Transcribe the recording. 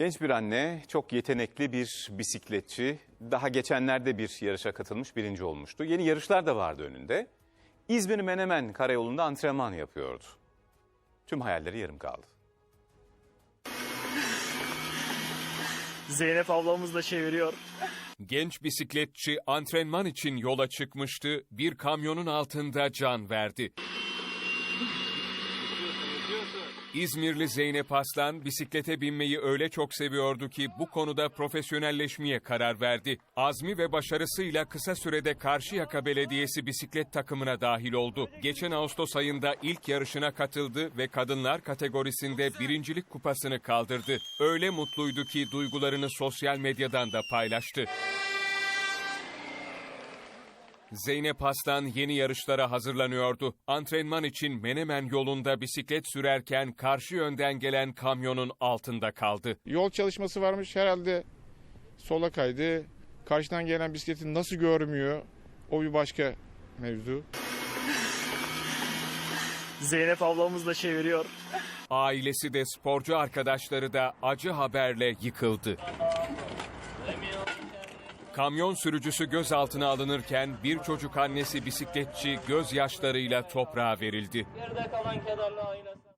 Genç bir anne, çok yetenekli bir bisikletçi. Daha geçenlerde bir yarışa katılmış, birinci olmuştu. Yeni yarışlar da vardı önünde. İzmir Menemen Karayolu'nda antrenman yapıyordu. Tüm hayalleri yarım kaldı. Zeynep ablamız da çeviriyor. Genç bisikletçi antrenman için yola çıkmıştı, bir kamyonun altında can verdi. İzmirli Zeynep Aslan bisiklete binmeyi öyle çok seviyordu ki bu konuda profesyonelleşmeye karar verdi. Azmi ve başarısıyla kısa sürede Karşıyaka Belediyesi bisiklet takımına dahil oldu. Geçen Ağustos ayında ilk yarışına katıldı ve kadınlar kategorisinde birincilik kupasını kaldırdı. Öyle mutluydu ki duygularını sosyal medyadan da paylaştı. Zeynep Aslan yeni yarışlara hazırlanıyordu. Antrenman için Menemen yolunda bisiklet sürerken karşı yönden gelen kamyonun altında kaldı. Yol çalışması varmış herhalde sola kaydı. Karşıdan gelen bisikleti nasıl görmüyor? O bir başka mevzu. Zeynep ablamız da çeviriyor. Ailesi de sporcu arkadaşları da acı haberle yıkıldı. Kamyon sürücüsü gözaltına alınırken bir çocuk annesi bisikletçi gözyaşlarıyla toprağa verildi. Geride kalan kederli ailesi.